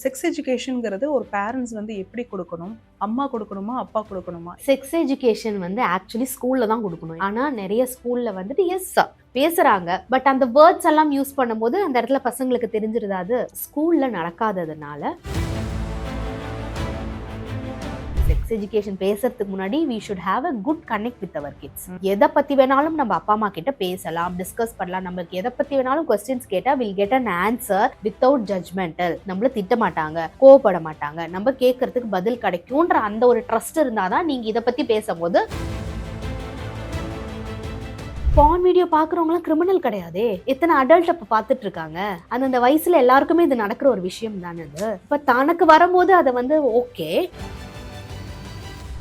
Sex எஜுகேஷனுங்கிறது ஒரு parents வந்து எப்படி கொடுக்கணும்? அம்மா கொடுக்கணுமா? அப்பா கொடுக்கணுமா? செக்ஸ் எஜுகேஷன் வந்து ஆக்சுவலி ஸ்கூல்ல தான் கொடுக்கணும். ஆனா நிறைய ஸ்கூல்ல வந்துட்டு எஸ் பேசுறாங்க. பட் அந்த வேர்ட்ஸ் எல்லாம் யூஸ் பண்ணும்போது அந்த இடத்துல பசங்களுக்கு தெரிஞ்சிருது ஸ்கூலில் ஸ்கூல்ல நடக்காததுனால செக்ஸ் எஜுகேஷன் பேசுறதுக்கு முன்னாடி we should have a good connect with our kids எதை பத்தி வேணாலும் நம்ம அப்பா அம்மா கிட்ட பேசலாம் டிஸ்கஸ் பண்ணலாம். நம்மளுக்கு எதை பத்தி வேணாலும் கொஸ்டின்ஸ் கேட்டா will get an answer without judgmental நம்மள திட்ட மாட்டாங்க கோவப்பட மாட்டாங்க. நம்ம கேட்கறதுக்கு பதில் கிடைக்கும்ன்ற அந்த ஒரு ட்ரஸ்ட் இருந்தாதான் நீங்க இதை பத்தி பேசும்போது பான் வீடியோ பாக்குறவங்களாம் கிரிமினல் கிடையாதே. எத்தனை அடல்ட் அப்ப பாத்துட்டு இருக்காங்க அந்தந்த வயசுல எல்லாருக்குமே இது நடக்கிற ஒரு விஷயம் தானே அது? இப்ப தனக்கு வரும்போது அதை வந்து ஓகே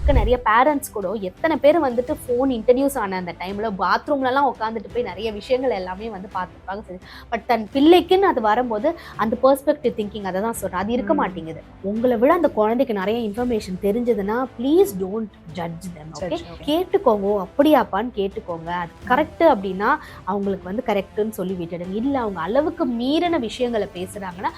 நிறைய பேரண்ட்ஸ் கூட எத்தனை பேர் வந்துட்டு ஃபோன் இன்ட்ரடியூஸ் ஆன அந்த டைம்ல பாத்ரூம்லலாம் உட்காந்துட்டு போய் நிறைய விஷயங்கள் எல்லாமே வந்து பார்த்துருப்பாங்க. சரி பட் தன் பிள்ளைக்குன்னு அது வரும்போது அந்த பெர்ஸ்பெக்டிவ் திங்கிங் அதை தான் சொல்றேன். அது இருக்க. மாட்டேங்குது. உங்களை விட அந்த குழந்தைக்கு நிறைய இன்ஃபர்மேஷன் தெரிஞ்சதுன்னா please don't judge them okay. கேட்டுக்கோங்க. அப்படியாப்பான்னு கேட்டுக்கோங்க. அது கரெக்ட் அப்படின்னா அவங்களுக்கு வந்து கரெக்ட்னு சொல்லி விட்டுடுங்க. இல்ல அவங்க அளவுக்கு மீறின விஷயங்களை பேசுறாங்கன்னா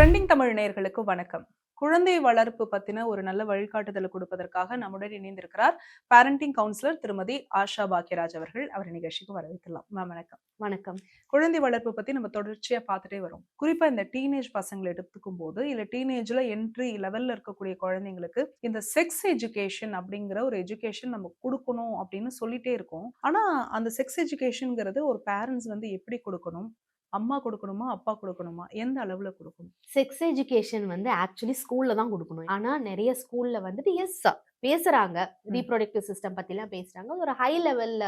ட்ரெண்டிங் தமிழ் நேயர்களுக்கு வணக்கம். குழந்தை வளர்ப்பு பத்தின ஒரு நல்ல வழிகாட்டுதலை கொடுப்பதற்காக நம்முடன் இணைந்திருக்கிறார் பேரண்டிங் கவுன்சிலர் திருமதி ஆஷா பாக்கியராஜ் அவர்கள். அவர் நிகழ்ச்சிக்கு வரவேற்கலாம். மேம் வணக்கம். வணக்கம். குழந்தை வளர்ப்பு பத்தி நம்ம தொடர்ச்சியா பார்த்துட்டே வரோம். குறிப்பா இந்த டீனேஜ் பசங்களை எடுத்துக்கும் போது இல்ல டீனேஜ்ல என்ட்ரி லெவல்ல இருக்கக்கூடிய குழந்தைங்களுக்கு இந்த செக்ஸ் எஜுகேஷன் அப்படிங்கிற ஒரு எஜுகேஷன் நம்ம கொடுக்கணும் அப்படின்னு சொல்லிட்டே இருக்கோம். ஆனா அந்த செக்ஸ் எஜுகேஷன்ங்கிறது ஒரு பேரண்ட்ஸ் வந்து எப்படி கொடுக்கணும்? அம்மா கொடுக்கணுமா அப்பா கொடுக்கணுமா? எந்த அளவுல கொடுக்கணும்? செக்ஸ் எஜுகேஷன் வந்து ஆக்சுவலி ஸ்கூல்ல தான் கொடுக்கணும். ஆனா நிறைய ஸ்கூல்ல வந்துட்டு எஸ் பேசுறாங்க. ரீப்ரொடக்டிவ் சிஸ்டம் பத்திலாம் பேசுறாங்க. ஒரு ஹை லெவல்ல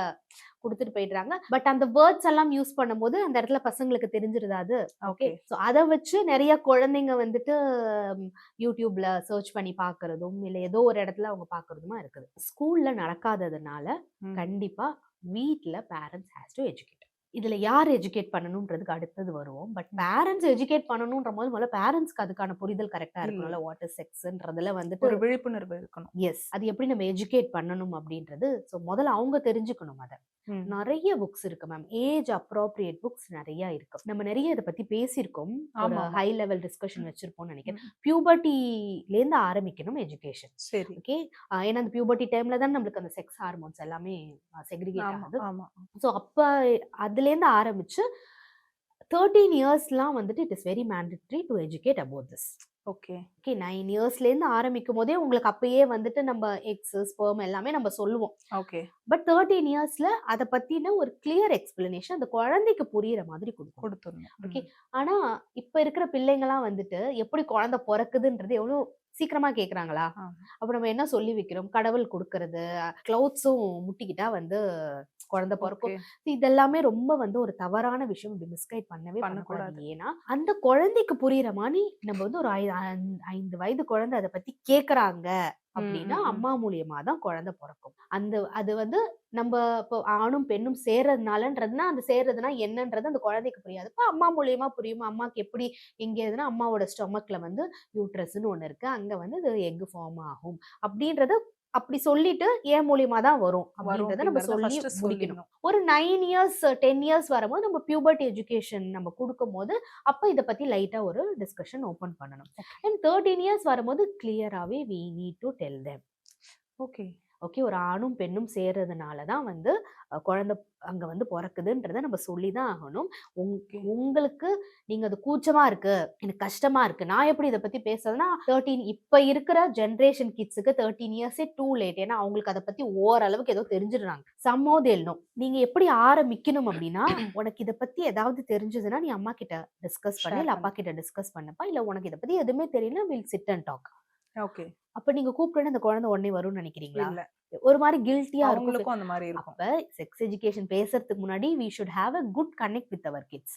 கொடுத்துட்டு போயிடுறாங்க. பட் அந்த வேர்ட்ஸ் எல்லாம் யூஸ் பண்ணும்போது அந்த இடத்துல பசங்களுக்கு தெரிஞ்சிருது அது ஓகே ஸோ அதை வச்சு நிறைய குழந்தைங்க வந்துட்டு யூடியூப்ல சர்ச் பண்ணி பார்க்கறதும் இல்லை ஏதோ ஒரு இடத்துல அவங்க பார்க்கறதுமா இருக்குது. ஸ்கூல்ல நடக்காததுனால. கண்டிப்பா வீட்ல பேரண்ட்ஸ் ஹேஸ் டு எஜுகேட் இதுல யார் எஜுகேட் பண்ணணுன்றதுக்கு அடுத்தது வருவோம். பட் பேரண்ட்ஸ் எஜுகேட் பண்ணணுன்ற போது முதல்ல பேரண்ட்ஸ்க்கு அதுக்கான புரிதல் கரெக்டா இருக்கணும்ல வாட் இஸ் செக்ஸ்ன்றதுல ஒரு வந்துட்டு விழிப்புணர்வு இருக்கணும். எஸ் அது எப்படி நம்ம எஜுகேட் பண்ணணும் அப்படின்றது. ஸோ முதல்ல அவங்க தெரிஞ்சுக்கணும் அதை. நிறைய புக்ஸ் இருக்கு மேம் ஏஜ் அப்ரோப்ரியேட் புக்ஸ் நிறைய இருக்கு. நம்ம நிறைய இதை பத்தி பேசியிருக்கோம். ஒரு. ஹை லெவல் டிஸ்கஷன் வச்சிருப்போம்னு நினைக்கிறேன். ம். பியூபர்ட்டில இருந்து ஆரம்பிக்கணும் எஜுகேஷன் சரி. ஓகே ஏன்னா அந்த பியூபர்ட்டி டைம்ல தான் நம்மளுக்கு அந்த செக்ஸ் ஹார்மோன்ஸ் எல்லாமே செக்ரிகேட் ஆகுது. ஸோ அப்போ அதுலேருந்து ஆரம்பிச்சு தேர்ட்டீன் இயர்ஸ்லாம் வந்துட்டு it is very mandatory to educate about this okay okay nine இயர்ஸ்லேருந்து ஆரம்பிக்கும் போதே உங்களுக்கு அப்பயே வந்துட்டு நம்ம எக்ஸ் ஸ்பெர்ம் எல்லாமே நம்ம சொல்லுவோம். ஓகே பட் தேர்ட்டீன் இயர்ஸ்ல அதை பத்தின ஒரு கிளியர் எக்ஸ்பிளனேஷன் அந்த குழந்தைக்கு புரியுற மாதிரி கொடுக்கும் கொடுத்துடணும். Okay. ஆனா இப்ப இருக்கிற பிள்ளைங்கலாம் வந்துட்டு எப்படி குழந்தை பிறக்குதுன்றது எவ்வளவு சீக்கிரமா கேக்குறாங்களா. அப்ப நம்ம என்ன சொல்லி வைக்கிறோம்? கடவுள் கொடுக்கறது கிளவுட்ஸும் முட்டிக்கிட்டா வந்து குழந்தை பிறக்கும். இதெல்லாமே ரொம்ப வந்து ஒரு தவறான விஷயம் இப்படி மிஸ்கைட் பண்ணவே பண்ணக்கூடாது. ஏன்னா அந்த குழந்தைக்கு புரியுற மாதிரி நம்ம வந்து ஒரு ஐந்து- வயது குழந்தை அதை பத்தி கேக்குறாங்க அப்படின்னா. அம்மா மூலியமா தான் குழந்தை பிறக்கும். அந்த அது வந்து நம்ம இப்போ ஆணும் பெண்ணும் சேர்றதுனாலன்றதுனா அந்த சேர்றதுனா என்னன்றது அந்த குழந்தைக்கு புரியாது. இப்போ அம்மா மூலியமா புரியும்? அம்மாக்கு எப்படி எங்க எதுனா அம்மாவோட ஸ்டொமக்ல வந்து யூட்ரஸ்ன்னு ஒண்ணு இருக்கு. அங்க வந்து இது எக் ஃபார்ம் ஆகும்? அப்படின்றத அப்படி சொல்லிட்டு ஏன் மூலியமா தான் வரும்? அப்படின்றத நம்ம சொல்லி முடிக்கணும். ஒரு நைன் இயர்ஸ் டென் இயர்ஸ் வரும்போது நம்ம பியூபர்ட்டி எஜுகேஷன் நம்ம கொடுக்கும் போது அப்போ இதை பத்தி லைட்டா ஒரு டிஸ்கஷன் ஓபன் பண்ணணும். அண்ட் தேர்ட்டீன் இயர்ஸ் வரும்போது கிளியராகவே we need to tell them okay okay ஒரு ஆணும் பெண்ணும் சேர்றதுனால தான் வந்து குழந்தை அங்க வந்து பிறக்குதுன்றத நம்ம சொல்லி தான் ஆகணும். உங்-. உங்களுக்கு நீங்க அது கூச்சமா இருக்கு எனக்கு கஷ்டமா இருக்கு நான் எப்படி இதை பத்தி பேசுறதுன்னா தேர்ட்டீன் இப்ப இருக்கிற ஜென்ரேஷன் கிட்ஸுக்கு தேர்ட்டீன் இயர்ஸே டூ லேட் ஏன்னா அவங்களுக்கு அதை பத்தி ஓரளவுக்கு ஏதோ தெரிஞ்சிடுறாங்க. சம்மோ தேல்னும் நீங்க எப்படி ஆரம்பிக்கணும் அப்படின்னா உனக்கு இதை பத்தி ஏதாவது தெரிஞ்சதுன்னா நீ அம்மா கிட்ட டிஸ்கஸ் பண்ணு இல்ல. அப்பா கிட்ட டிஸ்கஸ் பண்ணப்பா இல்ல உனக்கு இதை பத்தி எதுவுமே தெரியல will sit and talk okay. அப்ப நீங்க கூப்பிட்டு அந்த குழந்தை உடனே வரும்னு நினைக்கிறீங்களா? ஒரு மாதிரி கில்ட்டியா இருக்கும் அந்த மாதிரி இருக்கும். அப்ப செக்ஸ் எஜுகேஷன் பேசுறதுக்கு முன்னாடி we should have a good connect with our kids.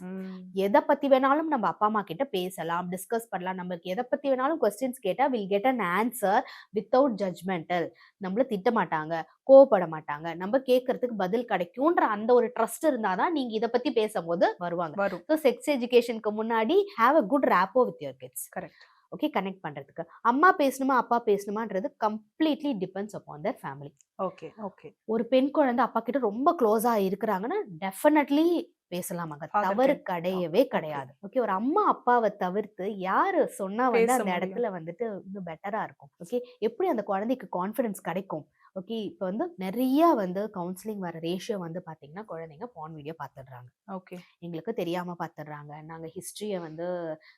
எதை பத்தி வேணாலும் நம்ம அப்பா அம்மா கிட்ட பேசலாம் டிஸ்கஸ் பண்ணலாம். நம்மளுக்கு எதை பத்தி வேணாலும் கொஸ்டின்ஸ் கேட்டா will get an answer without judgmental நம்மள திட்ட மாட்டாங்க கோவப்பட மாட்டாங்க. நம்ம கேட்கறதுக்கு பதில் கிடைக்கும்ன்ற அந்த ஒரு ட்ரஸ்ட் இருந்தாதான் நீங்க இதை பத்தி பேசும்போது வருவாங்க. வரும். செக்ஸ் எஜுகேஷனுக்கு முன்னாடி have a good rapport with your kids correct okay connect பண்றதுக்கு. அம்மா பேசணுமா அப்பா பேசணுமான்றது completely depends upon their family okay okay ஒரு பெண் குழந்தை அப்பா கிட்ட ரொம்ப க்ளோஸா இருக்கிறாங்கன்னா டெஃபினெட்லி பேசலாமாங்க தவறு கிடையவே. கிடையாது. ஓகே ஒரு அம்மா அப்பாவை தவிர்த்து யாரு சொன்னா வந்து அந்த. இடத்துல வந்துட்டு இன்னும் பெட்டரா இருக்கும். ஓகே எப்படி அந்த குழந்தைக்கு கான்ஃபிடன்ஸ் கிடைக்கும்? ஓகே இப்போ வந்து நிறைய வந்து கவுன்சிலிங் வர ரேஷியோ வந்து பாத்தீங்கன்னா குழந்தைங்க பான் வீடியோ பார்த்துடுறாங்க ஓகே. எங்களுக்கு தெரியாம பார்த்துடுறாங்க நாங்க ஹிஸ்டரியை வந்து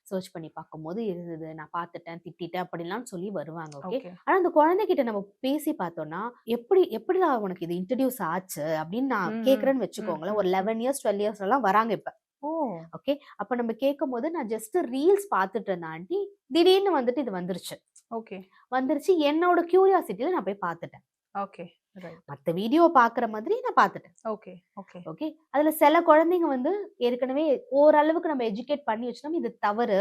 சர்ச் பண்ணி பார்க்கும்போது இருந்தது. நான் பார்த்துட்டேன் திட்டிட்டேன் அப்படிலாம் சொல்லி வருவாங்க ஓகே. ஓகே. ஆனா அந்த குழந்தைகிட்ட நம்ம பேசி பார்த்தோம்னா எப்படி எப்படிடா உனக்கு இது இன்ட்ரடியூஸ் ஆச்சு? அப்படின்னு நான் ம், வச்சுக்கோங்களேன். ஒரு. லெவன் இயர்ஸ் டுவெல் இயர்ஸ் எல்லாம் வராங்க இப்ப. ஓகே அப்ப நம்ம கேட்கும் போது நான் ஜஸ்ட் ரீல்ஸ் பார்த்துட்டு இருந்தேன் ஆண்டி. திடீர்னு வந்துட்டு இது வந்துருச்சு. ஓகே. வந்துருச்சு. என்னோட கியூரியாசிட்டியில நான் போய் பார்த்துட்டேன் ஓகே மத்த வீடியோ பாக்குற மாதிரி நான் பார்த்துட்டேன் ஓகே ஓகே ஓகே அதுல சில குழந்தைங்க வந்து ஏற்கனவே ஓரளவுக்கு நம்ம எஜுகேட் பண்ணி வச்சோம்னா இது தவறு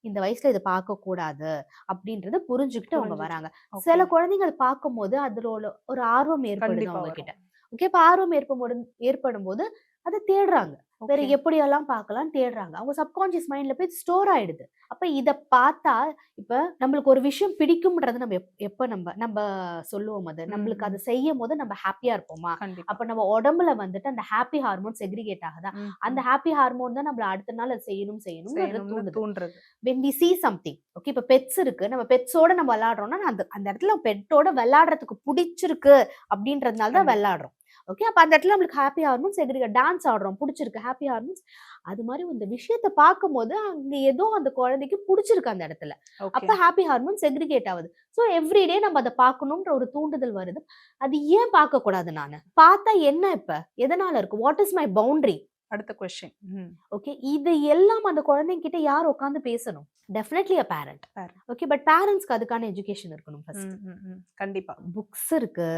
இந்த வயசுல இதை பார்க்க கூடாது அப்படின்றத புரிஞ்சுக்கிட்டு அவங்க. வராங்க. சில குழந்தைங்க அதை பார்க்கும்போது அதுல ஒரு- ஆர்வம் ஏற்படுது அவங்க. கிட்ட ஓகே இப்ப ஆர்வம் ஏற்படும் ஏற்படும் போது அதை தேடுறாங்க. வேற. எப்படியெல்லாம் பார்க்கலாம் தேடுறாங்க. அவங்க சப்கான்சியஸ் மைண்ட்ல போய் ஸ்டோர் ஆயிடுது. அப்ப இத பார்த்தா இப்ப நம்மளுக்கு ஒரு விஷயம் பிடிக்கும்ன்றது நம்ம எப்- எப்ப நம்ம நம்ம சொல்லுவோம் அது. நம்மளுக்கு. அதை செய்யும் போது நம்ம ஹாப்பியா இருப்போமா? அப்ப நம்ம உடம்புல வந்துட்டு அந்த ஹாப்பி ஹார்மோன் செக்ரிகேட் ஆகுதா? அந்த. ஹாப்பி ஹார்மோன் தான் நம்மள அடுத்த நாள் அது செய்யணும் செய்யணும் தூண்டுறது. When we see something okay இப்ப பெட்ஸ் இருக்கு. நம்ம பெட்ஸோட நம்ம விளையாடுறோம்னா அந்த அந்த இடத்துல பெட்டோட விளையாடுறதுக்கு பிடிச்சிருக்கு அப்படின்றதுனால தான். விளையாடுறோம். ஓகே அப்ப அந்த இடத்துல நம்மளுக்கு ஹாப்பி ஹார்மோன்ஸ் எகிரிக்க டான்ஸ் ஆடுறோம். பிடிச்சிருக்கு ஹாப்பி ஹார்மோன்ஸ் அது மாதிரி இந்த விஷயத்த பார்க்கும்போது அங்க ஏதோ அந்த குழந்தைக்கு பிடிச்சிருக்கு அந்த இடத்துல. அப்ப ஹாப்பி ஹார்மோன் செக்ரிகேட் ஆகுது. ஸோ எவ்ரிடே நம்ம அதை பார்க்கணுன்ற ஒரு தூண்டுதல் வருது. அது ஏன் பார்க்க கூடாது நானு? பார்த்தா என்ன இப்ப? எதனால இருக்கு? வாட் இஸ் மை பவுண்டரி அடுத்த கொஸ்டின் ஓகே இது எல்லாம் அந்த குழந்தைங்க கிட்ட யார் உட்காந்து பேசணும்? Definitely a parent. Okay but பேரண்ட்ஸ்க்கு அதுக்கான எஜுகேஷன் இருக்கணும் ஃபர்ஸ்ட் கண்டிப்பா. புக்ஸ் இருக்கு.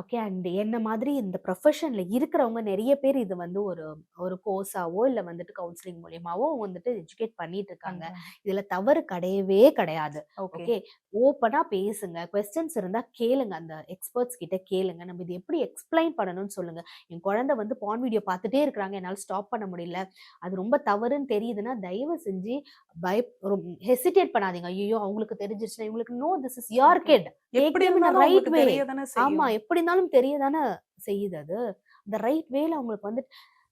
ஓகே அண்ட் என்ன மாதிரி இந்த ப்ரொஃபஷன்ல இருக்கிறவங்க நிறைய பேர் இது வந்து ஒரு ஒரு கோர்ஸாவோ இல்ல வந்துட்டு கவுன்சிலிங் மூலியமாவோ வந்துட்டு எஜுகேட் பண்ணிட்டு இருக்காங்க. இதுல தவறு கிடையவே கிடையாது. ஓகே ஓகே ஓப்பனா பேசுங்க. கொஸ்டின்ஸ் இருந்தா கேளுங்க. அந்த எக்ஸ்பர்ட்ஸ் கிட்ட கேளுங்க. நம்ம இது எப்படி எக்ஸ்பிளைன் பண்ணணும்னு சொல்லுங்க. என் குழந்தை வந்து பான் வீடியோ பார்த்துட்டே இருக்கிறாங்க. என்னால ஸ்டாப் பண்ண முடியல. அது ரொம்ப தவறுன்னு தெரியுதுன்னா தயவு செஞ்சு பய ஹெசிடேட் பண்ணாதீங்க. ஐயோ அவங்களுக்கு தெரிஞ்சிருச்சுன்னா இவங்களுக்கு no this is your. Kid way. தெரியதானே ஆமா எப்படி இருந்தாலும் தெரியதானே செய்யுது அது. இந்த ரைட் வேல அவங்களுக்கு வந்து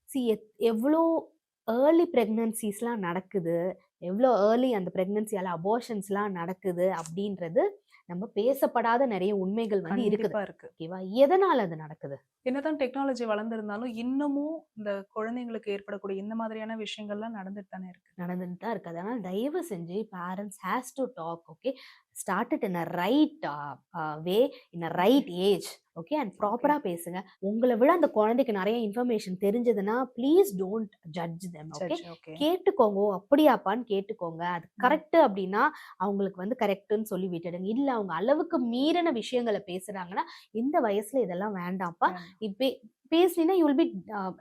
சி எவ்வளோ ஏர்லி ப்ரெக்னன்சிஸ்லாம் நடக்குது. எவ்வளோ ஏர்லி அந்த ப்ரெக்னன்சியால அபோஷன்ஸ்லாம் நடக்குது. அப்படின்றது நம்ம பேசப்படாத நிறைய உண்மைகள் வந்து இருக்குது. இருக்கு. ஓகேவா எதனால அது நடக்குது? என்னதான் டெக்னாலஜி வளர்ந்திருந்தாலும் இன்னமும் இந்த குழந்தைங்களுக்கு ஏற்படக்கூடிய இந்த மாதிரியான விஷயங்கள்லாம் நடந்துட்டு தானே இருக்கு. நடந்துட்டு தான் இருக்கு. அதனால தயவு செஞ்சு parents has to talk okay start it in a right way in a right age okay and ப்ராப்பரா பேசுங்க. உங்களை விட அந்த குழந்தைக்கு நிறைய இன்ஃபர்மேஷன் தெரிஞ்சதுன்னா please don't judge them okay கேட்டுக்கோங்க. "ஓ, அப்படியாப்பான்னு கேட்டுக்கோங்க. அது கரெக்ட் அப்படின்னா அவங்களுக்கு வந்து கரெக்ட்னு சொல்லி விட்டுடுங்க. இல்ல அவங்க அளவுக்கு மீறின விஷயங்களை பேசுறாங்கன்னா இந்த வயசுல இதெல்லாம் வேண்டாம்ப்பா. நீ பே பேசினா யூ வில் பி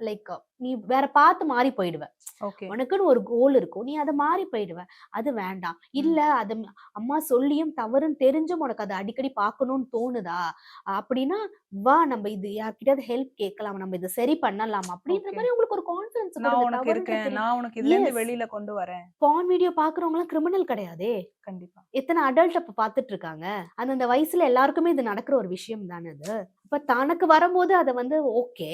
லைக் நீ வேற பார்த்து மாறி போயிடுவ. ஓகே. உனக்குன்னு ஒரு கோல் இருக்கும். நீ அதை மாறி போயிடுவ. அது வேண்டாம். இல்ல அது அம்மா சொல்லியும் தவறுன்னு தெரிஞ்சும் உனக்கு அதை அடிக்கடி பார்க்கணும்னு தோணுதா? அப்படின்னா வா நம்ம இது யார்கிட்டயாவது ஹெல்ப் கேட்கலாம். நம்ம இதை சரி பண்ணலாம். அப்படின்ற. மாதிரி உங்களுக்கு ஒரு கான்பிடன்ஸ் நான் உனக்கு இருக்கேன். நான் உனக்கு இதுல இருந்து. வெளியில கொண்டு வரேன். பான் வீடியோ பாக்குறவங்க எல்லாம் கிரிமினல் கிடையாதே? கண்டிப்பா. எத்தனை அடல்ட் அப்ப பாத்துட்டு இருக்காங்க? அந்தந்த வயசுல எல்லாருக்குமே இது நடக்கிற ஒரு விஷயம் தானே அது? இப்ப தனக்கு வரும்போது அதை வந்து ஓகே.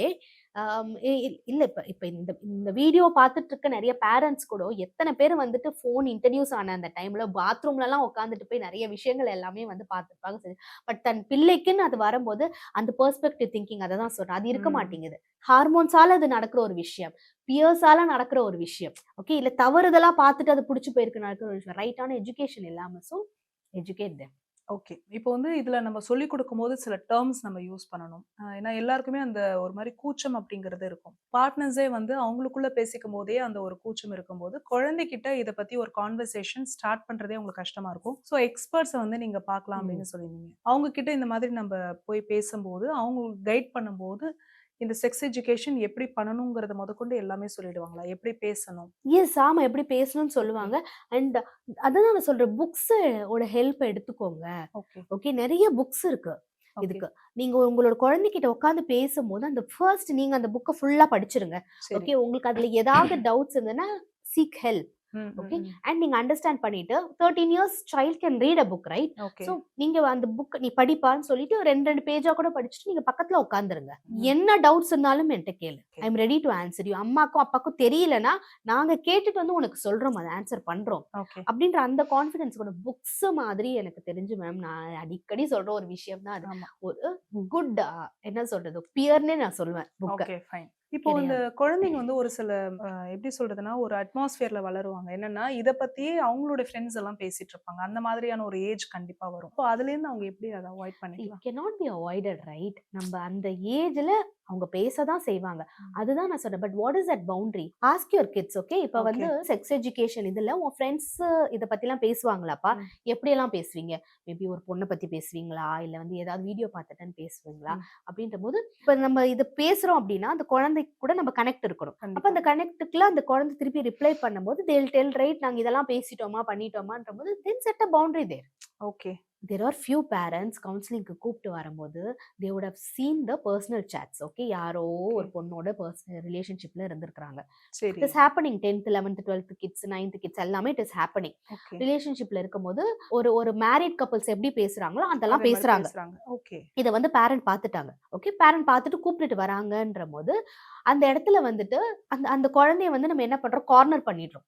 இல்ல இப்ப இப்ப இந்த இந்த வீடியோ பார்த்துட்டு இருக்க நிறைய பேரண்ட்ஸ் கூட எத்தனை பேர் வந்துட்டு ஃபோன் இன்ட்ரடியூஸ் ஆன அந்த டைம்ல பாத்ரூம்ல எல்லாம் உட்காந்துட்டு போய் நிறைய விஷயங்கள் எல்லாமே வந்து பார்த்துருப்பாங்க சரி பட் தன் பிள்ளைக்குன்னு அது வரும்போது அந்த பெர்ஸ்பெக்டிவ் திங்கிங் அதை தான் சொல்றேன். அது இருக்க. மாட்டேங்குது. ஹார்மோன்ஸால அது நடக்கிற ஒரு விஷயம். பியர்ஸால நடக்கிற ஒரு விஷயம். ஓகே இல்ல தவறுதலா பார்த்துட்டு அது பிடிச்சி போயிருக்கு நடக்கிற ஒரு விஷயம். ரைட்டான எஜுகேஷன் இல்லாம ஸோ எஜுகேட் தெம். ஓகே. இப்போ வந்து இதுல நம்ம சொல்லி கொடுக்கும்போது சில டேர்ம்ஸ் நம்ம யூஸ் பண்ணணும். ஏன்னா எல்லாருக்குமே அந்த ஒரு மாதிரி கூச்சம் அப்படிங்கிறது இருக்கும். பார்ட்னர்ஸே வந்து அவங்களுக்குள்ள பேசிக்கும் போதே அந்த ஒரு கூச்சம் இருக்கும்போது குழந்தைகிட்ட இதை பத்தி ஒரு கான்வர்சேஷன் ஸ்டார்ட் பண்றதே உங்களுக்கு கஷ்டமா இருக்கும். ஸோ எக்ஸ்பர்ட்ஸை வந்து நீங்க பார்க்கலாம் அப்படின்னு சொல்லியிருந்தீங்க. அவங்க கிட்ட இந்த மாதிரி நம்ம போய் பேசும்போது அவங்க கைட் பண்ணும்போது இந்த செக்ஸ் எஜுகேஷன் எப்படி பண்ணணுங்கிறத முதற்கொண்டு எல்லாமே சொல்லிடுவாங்களா? எப்படி பேசணும்? எஸ் ஆமா. எப்படி பேசணும்னு சொல்லுவாங்க. அண்ட் அதான் நான் சொல்றேன் புக்ஸ் ஓட ஹெல்ப் எடுத்துக்கோங்க. ஓகே ஓகே நிறைய புக்ஸ் இருக்கு. இதுக்கு. நீங்க உங்களோட குழந்தைகிட்ட உட்காந்து பேசும்போது அந்த ஃபர்ஸ்ட் நீங்க அந்த புக்கை ஃபுல்லா படிச்சிருங்க. சரி. ஓகே உங்களுக்கு அதுல ஏதாவது டவுட்ஸ் இருந்ததுன்னா சீக் ஹெல்ப் Okay. அண்ட் நீங்க அண்டர்ஸ்டாண்ட் பண்ணிட்டு thirteen years child can read a book right okay. So நீங்க அந்த புக் நீ படிப்பான்னு சொல்லிட்டு ரெண்டு ரெண்டு பேஜா கூட படிச்சுட்டு நீங்க பக்கத்துல உட்காந்துருங்க என்ன டவுட்ஸ் இருந்தாலும் என்கிட்ட கேளு. I am ready to answer you அம்மாக்கும் அப்பாக்கும் தெரியலனா நாங்க கேட்டுட்டு வந்து உனக்கு சொல்றோம் அதை ஆன்சர் பண்றோம். ஓகே. அப்படின்ற அந்த கான்ஃபிடன்ஸ் கூட புக்ஸ் மாதிரி எனக்கு தெரிஞ்சு மேம் நான் அடிக்கடி சொல்ற ஒரு விஷயம் தான் அது ஒரு குட் என்ன சொல்றது? பியர்னே நான் சொல்லுவேன் புக் ஓகே இப்போ இந்த குழந்தைங்க வந்து ஒரு சில அஹ், எப்படி சொல்றதுன்னா ஒரு அட்மாஸ்பியர்ல வளருவாங்க. என்னன்னா இத பத்தியே அவங்களோட ஃப்ரெண்ட்ஸ் எல்லாம் பேசிட்டு இருப்பாங்க. அந்த மாதிரியான ஒரு ஏஜ் கண்டிப்பா வரும். இப்போ அதுல இருந்து அவங்க எப்படி அதை அவாய்ட் பண்ணிக்கலாம்? cannot பி அவாய்டட் ரைட் நம்ம அந்த ஏஜ்ல அவங்க பேசதான் செய்வாங்க. ம். அதுதான் நான் சொல்றேன். But what is that boundary ask your kids okay இப்போ வந்து செக்ஸ் எஜுகேஷன் இதுல உன் ஃப்ரெண்ட்ஸ் இத பத்திலாம் பேசுவாங்களாப்பா? ம். எப்படி எல்லாம் பேசுவீங்க? மேபி ஒரு பொண்ணை பத்தி பேசுவீங்களா? இல்ல வந்து ஏதாவது வீடியோ பார்த்துட்டேன்னு பேசுவீங்களா? ம். அப்படின்ற போது இப்ப நம்ம இது பேசுறோம் அப்படின்னா அந்த குழந்தைக்கு கூட நம்ம கனெக்ட் இருக்கணும். அப்ப அந்த கனெக்ட்டுக்குள்ள அந்த குழந்தை திருப்பி ரிப்ளை பண்ணும்போது தேல் டெல் ரைட் நாங்க இதெல்லாம் பேசிட்டோமா பண்ணிட்டோமான்ற போது then set a boundary there okay. There are few parents கவுன்சிலிங்க்கு கூப்பிட்டு வரும்போது they would have seen the personal chats okay யாரோ ஒரு பொண்ணோட பர்சனல் ரிலேஷன்ஷிப்ல இருந்திருக்காங்க சரி. It is happening tenth eleventh twelfth kids ninth kids எல்லாமே இட் இஸ் ஹேப்பனிங் ஓகே ரிலேஷன்ஷிப்ல இருக்கும்போது ஒரு ஒரு மேரிட் கப்பல்ஸ் எப்படி பேசுறாங்களோ அதெல்லாம் பேசுறாங்க. பேசுறாங்க. ஓகே இதை வந்து பேரண்ட் பார்த்துட்டாங்க ஓகே பேரண்ட் பார்த்துட்டு கூப்பிட்டுட்டு வராங்கன்ற போது அந்த இடத்துல வந்துட்டு அந்த அந்த குழந்தைய வந்து நம்ம என்ன பண்றோம் கார்னர் பண்ணிடுறோம்.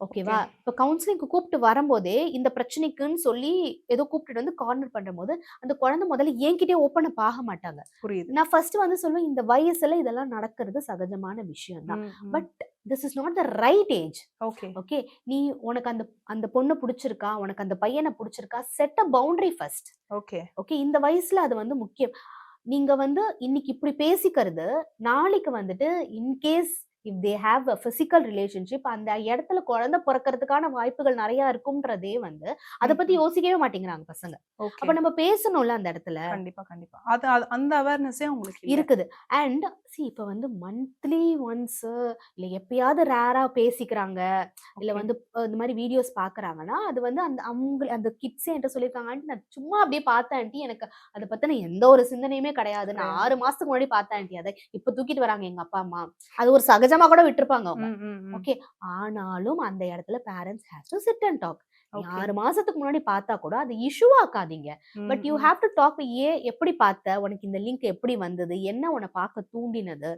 ஓகேவா இப்போ கவுன்சிலிங்க்கு கூப்பிட்டு வரும்போதே இந்த பிரச்சனைக்குன்னு சொல்லி ஏதோ கூப்பிட்டுட்டு வந்து கார்னர் பண்ணும்போது அந்த குழந்தை முதல்ல என்கிட்டயே ஓப்பன் அப் ஆக மாட்டாங்க. புரியுது. நான் ஃபர்ஸ்ட் வந்து சொல்லுவேன் இந்த வயசுல இதெல்லாம் நடக்கிறது சகஜமான விஷயம் தான் but this is not the right age okay. Okay? நீ உனக்கு அந்த அந்த பொண்ணை பிடிச்சிருக்கா? உனக்கு அந்த பையனை பிடிச்சிருக்கா? Set a boundary first okay. Okay? இந்த வயசுல அது வந்து முக்கியம். நீங்க வந்து இன்னைக்கு இப்படி பேசிக்கிறது நாளைக்கு வந்துட்டு in case if they have a physical relationship அந்த இடத்துல குழந்தை பிறக்கிறதுக்கான வாய்ப்புகள் நிறைய இருக்கும்ன்றதே வந்து அதை பத்தி யோசிக்கவே மாட்டேங்கிறாங்க பசங்க. அப்ப நம்ம பேசணும்ல அந்த இடத்துல. கண்டிப்பா கண்டிப்பா. அது அந்த அவேர்னஸே உங்களுக்கு. இருக்குது. அண்ட் சி இப்ப வந்து மந்த்லி ஒன்ஸ் இல்ல எப்பயாவது ரேரா பேசிக்கிறாங்க. இல்ல. வந்து இந்த மாதிரி வீடியோஸ் பாக்குறாங்கன்னா அது வந்து அந்த அவங்க அந்த கிட்ஸே என்கிட்ட சொல்லியிருக்காங்க ஆண்டி நான் சும்மா அப்படியே பார்த்தேன் ஆண்டி எனக்கு அதை பத்தின எந்த ஒரு சிந்தனையுமே கிடையாது. நான். ஆறு மாசத்துக்கு முன்னாடி பார்த்தேன் ஆண்டி அதை இப்ப தூக்கிட்டு வராங்க எங்க அப்பா அம்மா. அது ஒரு சகஜமா கூட விட்டுருப்பாங்க அவங்க. ஓகே. ஆனாலும் அந்த இடத்துல parents have to sit and talk. ஆறு மாசத்துக்கு முன்னாடி பார்த்தா கூட அது issue ஆக்காதீங்க. But you. Have to talk ஏன் எப்படி பார்த்த? உனக்கு இந்த லிங்க் எப்படி வந்தது? என்ன உன்னை பார்க்க தூண்டினது.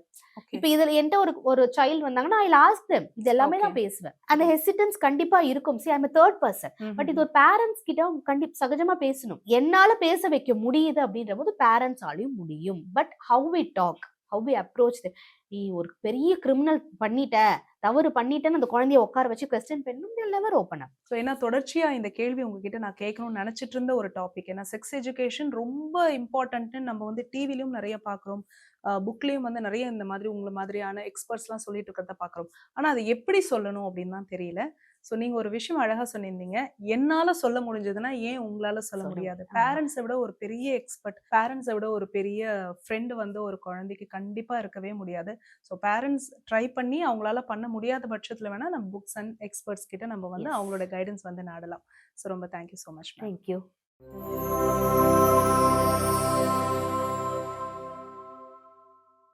இப்ப இதுல என்கிட்ட ஒரு ஒரு சைல்டு வந்தாங்கன்னா ஐ லாஸ்ட் இது எல்லாமே Okay. பேசுவேன். அந்த ஹெசிடன்ஸ் கண்டிப்பா இருக்கும். See I'm third person but இது ஒரு பேரண்ட்ஸ் கிட்ட கண்டிப்பா சகஜமா பேசணும். என்னால பேச வைக்க முடியுது அப்படின்ற போது பேரண்ட்ஸாலையும் முடியும். But how we talk how we approach நீ ஒரு பெரிய கிரிமினல் பண்ணிட்ட தவறு பண்ணிட்டேன்னு அந்த குழந்தைய உட்கார வச்சு கொஸ்டின் பண்ணணும் லெவர் ஓப்பன் ஸோ ஏன்னா தொடர்ச்சியா இந்த கேள்வி உங்ககிட்ட நான் கேட்கணும்னு நினைச்சிட்டு இருந்த ஒரு டாபிக் ஏன்னா செக்ஸ் எஜுகேஷன் ரொம்ப இம்பார்ட்டன்ட்னு நம்ம வந்து டிவிலையும் நிறைய பார்க்குறோம். புக்லேயும் வந்து நிறைய இந்த மாதிரி உங்களை மாதிரியான எக்ஸ்பர்ட்ஸ்லாம் சொல்லிட்டு இருக்கிறத பார்க்குறோம். ஆனால் அது எப்படி சொல்லணும் அப்படின்னு தான் தெரியல. ஸோ நீங்கள் ஒரு விஷயம் அழகாக சொன்னிருந்தீங்க. என்னால் சொல்ல முடிஞ்சதுன்னா ஏன் உங்களால் சொல்ல முடியாது. பேரண்ட்ஸை விட ஒரு பெரிய எக்ஸ்பர்ட் பேரண்ட்ஸை விட ஒரு பெரிய ஃப்ரெண்டு வந்து ஒரு குழந்தைக்கு கண்டிப்பாக இருக்கவே முடியாது. ஸோ பேரண்ட்ஸ் ட்ரை பண்ணி அவங்களால பண்ண முடியாத பட்சத்தில் வேணால் நம்ம புக்ஸ் அண்ட் எக்ஸ்பர்ட்ஸ் கிட்ட நம்ம வந்து. அவங்களோட கைடன்ஸ் வந்து நாடலாம். ஸோ ரொம்ப thank you so much thank you